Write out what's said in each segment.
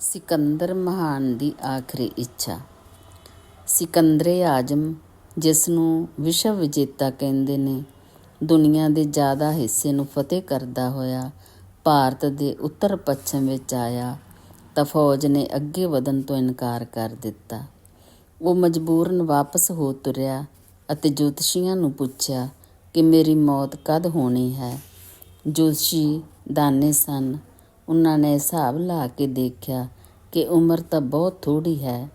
ਸਿਕੰਦਰ ਮਹਾਨ ਦੀ ਆਖਰੀ ਇੱਛਾ। ਸਿਕੰਦਰੇ ਆਜ਼ਮ, ਜਿਸ ਨੂੰ ਵਿਸ਼ਵ ਵਿਜੇਤਾ ਕਹਿੰਦੇ ਨੇ, ਦੁਨੀਆ ਦੇ ਜ਼ਿਆਦਾ ਹਿੱਸੇ ਨੂੰ ਫਤਿਹ ਕਰਦਾ ਹੋਇਆ, ਭਾਰਤ ਦੇ ਉੱਤਰ ਪੱਛਮ ਵਿੱਚ ਆਇਆ, ਤਾਂ ਫੌਜ ਨੇ ਅੱਗੇ ਵਧਣ ਤੋਂ ਇਨਕਾਰ ਕਰ ਦਿੱਤਾ। ਉਹ ਮਜਬੂਰਨ ਵਾਪਸ ਹੋ ਤੁਰਿਆ ਅਤੇ ਜੋਤਸ਼ੀਆਂ ਨੂੰ ਪੁੱਛਿਆ ਕਿ, ਮੇਰੀ ਮੌਤ ਕਦ ਹੋਣੀ ਹੈ? ਜੋਤਸ਼ੀ ਦਾਨੇ ਸਨ ਉਹਨਾਂ ਨੇ ਹਿਸਾਬ ਲਾ ਕੇ ਦੇਖਿਆ ਕਿ ਉਮਰ ਤਾਂ ਬਹੁਤ ਥੋੜੀ ਹੈ।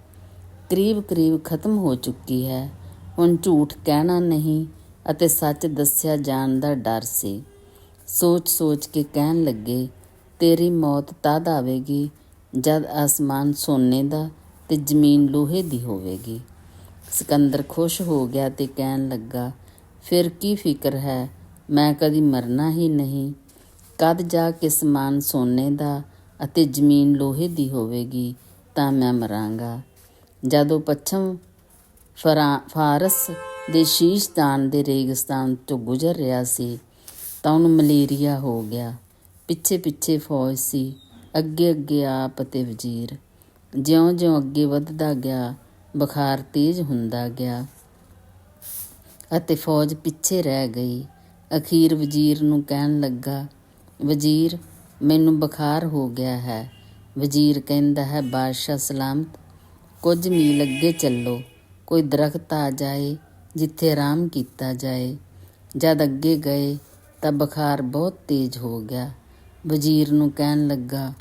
ਕਰੀਬ ਕਰੀਬ ਖਤਮ ਹੋ ਚੁੱਕੀ ਹੈ। ਹੁਣ ਝੂਠ ਕਹਿਣਾ ਨਹੀਂ ਅਤੇ ਸੱਚ ਦੱਸਿਆ ਜਾਣ ਦਾ ਡਰ ਸੀ। ਸੋਚ ਸੋਚ ਕੇ ਕਹਿਣ ਲੱਗੇ, ਤੇਰੀ ਮੌਤ ਤਦ ਆਵੇਗੀ ਜਦ ਆਸਮਾਨ ਸੋਨੇ ਦਾ ਤੇ ਜ਼ਮੀਨ ਲੋਹੇ ਦੀ ਹੋਵੇਗੀ। ਸਿਕੰਦਰ ਖੁਸ਼ ਹੋ ਗਿਆ ਤੇ ਕਹਿਣ ਲੱਗਾ, ਫਿਰ ਕੀ ਫਿਕਰ ਹੈ? ਮੈਂ ਕਦੀ ਮਰਨਾ ਹੀ ਨਹੀਂ। ਕਦ ਜਾ ਕੇ ਸਮਾਨ ਸੋਨੇ ਦਾ ਅਤੇ ਜ਼ਮੀਨ ਲੋਹੇ ਦੀ ਹੋਵੇਗੀ, ਤਾਂ ਮੈਂ ਮਰਾਂਗਾ। ਜਦੋਂ ਪੱਛਮ ਫਰਾ, ਫਾਰਸ ਦੇ ਸ਼ੀਸ਼ਦਾਨ ਦੇ ਰੇਗਿਸਤਾਨ ਤੋਂ ਗੁਜ਼ਰ ਰਿਹਾ ਸੀ, ਤਾਂ ਉਹਨੂੰ ਮਲੇਰੀਆ ਹੋ ਗਿਆ। ਪਿੱਛੇ ਪਿੱਛੇ ਫੌਜ ਸੀ, ਅੱਗੇ ਅੱਗੇ ਆਪ ਅਤੇ ਵਜ਼ੀਰ। ਜਿਉਂ-ਜਿਉਂ ਅੱਗੇ ਵੱਧਦਾ ਗਿਆ, ਬੁਖਾਰ ਤੇਜ਼ ਹੁੰਦਾ ਗਿਆ ਅਤੇ ਫੌਜ ਪਿੱਛੇ ਰਹਿ ਗਈ। ਅਖੀਰ ਵਜ਼ੀਰ ਨੂੰ ਕਹਿਣ ਲੱਗਾ ਵਜ਼ੀਰ ਮੈਨੂੰ ਬੁਖਾਰ ਹੋ ਗਿਆ ਹੈ। ਵਜ਼ੀਰ ਕਹਿੰਦਾ ਹੈ, ਬਾਦਸ਼ਾਹ ਸਲਾਮਤ, ਕੁਝ ਮੀਲ ਅੱਗੇ ਚੱਲੋ। ਕੋਈ ਦਰਖਤ ਆ ਜਾਏ ਜਿੱਥੇ ਆਰਾਮ ਕੀਤਾ ਜਾਏ। ਜਦ ਅੱਗੇ ਗਏ ਤਾਂ ਬੁਖਾਰ ਬਹੁਤ ਤੇਜ਼ ਹੋ ਗਿਆ। ਵਜ਼ੀਰ ਨੂੰ ਕਹਿਣ ਲੱਗਾ,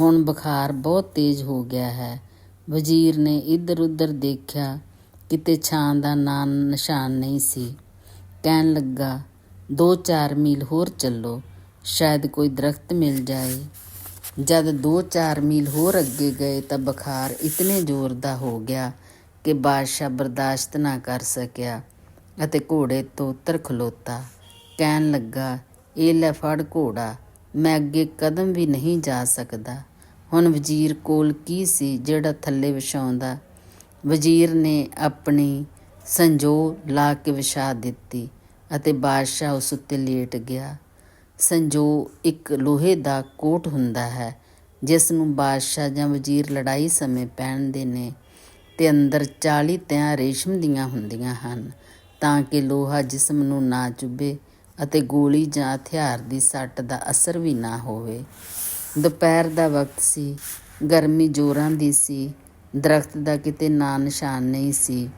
ਹੁਣ ਬੁਖਾਰ ਬਹੁਤ ਤੇਜ਼ ਹੋ ਗਿਆ ਹੈ। ਵਜ਼ੀਰ ਨੇ ਇੱਧਰ ਉੱਧਰ ਦੇਖਿਆ, ਕਿਤੇ ਛਾਂ ਦਾ ਨਾਂ ਨਿਸ਼ਾਨ ਨਹੀਂ ਸੀ। ਕਹਿਣ ਲੱਗਾ, ਦੋ ਚਾਰ ਮੀਲ ਹੋਰ ਚੱਲੋ। ਸ਼ਾਇਦ ਕੋਈ ਦਰਖਤ ਮਿਲ ਜਾਏ। ਜਦ ਦੋ ਚਾਰ ਮੀਲ ਹੋਰ ਅੱਗੇ ਗਏ ਤਾਂ ਬੁਖਾਰ ਇਤਨੇ ਜ਼ੋਰ ਦਾ ਹੋ ਗਿਆ ਕਿ ਬਾਦਸ਼ਾਹ ਬਰਦਾਸ਼ਤ ਨਾ ਕਰ ਸਕਿਆ ਅਤੇ ਘੋੜੇ ਤੋਂ ਉਤਰ ਖਲੋਤਾ। ਕਹਿਣ ਲੱਗਾ, ਇਹ ਲੈ ਫੜ ਘੋੜਾ, ਮੈਂ ਅੱਗੇ ਕਦਮ ਵੀ ਨਹੀਂ ਜਾ ਸਕਦਾ। ਹੁਣ ਵਜ਼ੀਰ ਕੋਲ ਕੀ ਸੀ ਜਿਹੜਾ ਥੱਲੇ ਵਿਛਾਉਂਦਾ? ਵਜ਼ੀਰ ਨੇ ਆਪਣੀ ਸੰਜੋ ਲਾ ਕੇ ਵਿਛਾ ਦਿੱਤੀ ਅਤੇ ਬਾਦਸ਼ਾਹ ਉਸ ਉੱਤੇ ਲੇਟ ਗਿਆ। ਸੰਜੋ ਇੱਕ ਲੋਹੇ ਦਾ ਕੋਟ ਹੁੰਦਾ ਹੈ, ਜਿਸ ਨੂੰ ਬਾਦਸ਼ਾਹ ਜਾਂ ਵਜ਼ੀਰ ਲੜਾਈ ਸਮੇਂ ਪਹਿਨਦੇ ਨੇ ਤੇ ਅੰਦਰ 40 ਤਿਆਂ ਰੇਸ਼ਮ ਦੀਆਂ ਹੁੰਦੀਆਂ ਹਨ, ਤਾਂ ਕਿ ਲੋਹਾ ਜਿਸਮ ਨੂੰ ਨਾ ਚੁੱਭੇ ਅਤੇ ਗੋਲੀ ਜਾਂ ਹਥਿਆਰ ਦੀ ਸੱਟ ਦਾ ਅਸਰ ਵੀ ਨਾ ਹੋਵੇ। ਦੁਪਹਿਰ ਦਾ ਵਕਤ ਸੀ, ਗਰਮੀ ਜ਼ੋਰਾਂ ਦੀ ਸੀ, ਦਰਖਤ ਦਾ ਕਿਤੇ ਨਾਂ ਨਿਸ਼ਾਨ ਨਹੀਂ ਸੀ।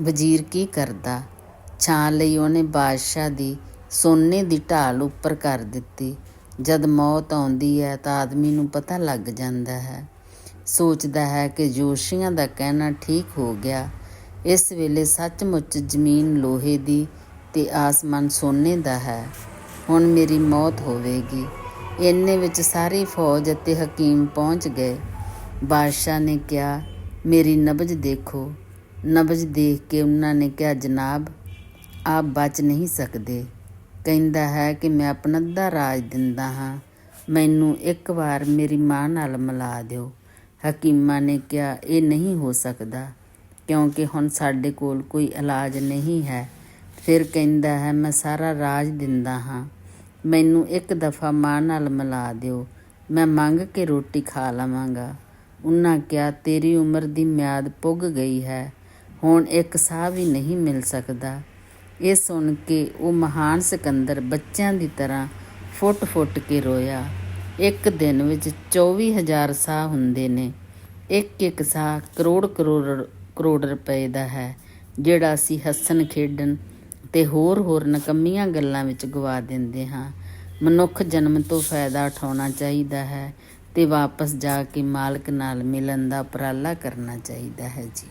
ਵਜ਼ੀਰ ਕੀ ਕਰਦਾ? ਛਾਂ ਲਈ ਉਹਨੇ ਬਾਦਸ਼ਾਹ ਦੀ ਸੋਨੇ ਦੀ ਢਾਲ ਉੱਪਰ ਕਰ ਦਿੱਤੀ। ਜਦ ਮੌਤ ਆਉਂਦੀ ਹੈ ਤਾਂ ਆਦਮੀ ਨੂੰ ਪਤਾ ਲੱਗ ਜਾਂਦਾ ਹੈ। ਸੋਚਦਾ ਹੈ ਕਿ ਜੋਸ਼ੀਆਂ ਦਾ ਕਹਿਣਾ ਠੀਕ ਹੋ ਗਿਆ। ਇਸ ਵੇਲੇ ਸੱਚਮੁੱਚ ਜ਼ਮੀਨ ਲੋਹੇ ਦੀ ਤੇ ਆਸਮਾਨ ਸੋਨੇ ਦਾ ਹੈ। ਹੁਣ ਮੇਰੀ ਮੌਤ ਹੋਵੇਗੀ। ਇੰਨੇ ਵਿੱਚ ਸਾਰੀ ਫੌਜ ਅਤੇ ਹਕੀਮ ਪਹੁੰਚ ਗਏ। ਬਾਦਸ਼ਾਹ ਨੇ ਕਿਹਾ, ਮੇਰੀ ਨਬਜ ਦੇਖੋ। ਨਬਜ ਦੇਖ ਕੇ ਉਹਨਾਂ ਨੇ ਕਿਹਾ, ਜਨਾਬ, ਆਪ ਬਚ ਨਹੀਂ ਸਕਦੇ। ਕਹਿੰਦਾ ਹੈ ਕਿ ਮੈਂ ਆਪਣਾ ਅੱਧਾ ਰਾਜ ਦਿੰਦਾ ਹਾਂ। ਮੈਨੂੰ ਇੱਕ ਵਾਰ ਮੇਰੀ ਮਾਂ ਨਾਲ ਮਿਲਾ ਦਿਓ। ਹਕੀਮਾਂ ਨੇ ਕਿਹਾ, ਇਹ ਨਹੀਂ ਹੋ ਸਕਦਾ, ਕਿਉਂਕਿ ਹੁਣ ਸਾਡੇ ਕੋਲ ਕੋਈ ਇਲਾਜ ਨਹੀਂ ਹੈ। ਫਿਰ ਕਹਿੰਦਾ ਹੈ, ਮੈਂ ਸਾਰਾ ਰਾਜ ਦਿੰਦਾ ਹਾਂ। ਮੈਨੂੰ ਇੱਕ ਦਫਾ ਮਾਂ ਨਾਲ ਮਿਲਾ ਦਿਓ। ਮੈਂ ਮੰਗ ਕੇ ਰੋਟੀ ਖਾ ਲਵਾਂਗਾ। ਉਹਨਾਂ ਕਿਹਾ, ਤੇਰੀ ਉਮਰ ਦੀ ਮਿਆਦ ਪੁੱਗ ਗਈ ਹੈ। ਹੁਣ ਇੱਕ ਸਾਹ ਵੀ ਨਹੀਂ ਮਿਲ ਸਕਦਾ। ਇਹ ਸੁਣ ਕੇ ਉਹ ਮਹਾਨ ਸਿਕੰਦਰ ਬੱਚਿਆਂ ਦੀ ਤਰ੍ਹਾਂ ਫੁੱਟ-ਫੁੱਟ ਕੇ ਰੋਇਆ। ਇੱਕ ਦਿਨ ਵਿੱਚ 24000 ਸਾਹ ਹੁੰਦੇ ਨੇ। ਇੱਕ ਇੱਕ ਸਾਹ ਕਰੋੜ ਕਰੋੜ ਕਰੋੜ ਰੁਪਏ ਦਾ ਹੈ, ਜਿਹੜਾ ਅਸੀਂ ਹੱਸਣ ਖੇਡਣ ਤੇ ਹੋਰ ਹੋਰ ਨਕਮੀਆਂ ਗੱਲਾਂ ਵਿੱਚ ਗਵਾ ਦਿੰਦੇ ਹਾਂ। ਮਨੁੱਖ ਜਨਮ ਤੋਂ ਫਾਇਦਾ ਉਠਾਉਣਾ ਚਾਹੀਦਾ ਹੈ ਤੇ ਵਾਪਸ ਜਾ ਕੇ ਮਾਲਕ ਨਾਲ ਮਿਲਣ ਦਾ ਉਪਰਾਲਾ ਕਰਨਾ ਚਾਹੀਦਾ ਹੈ ਜੀ।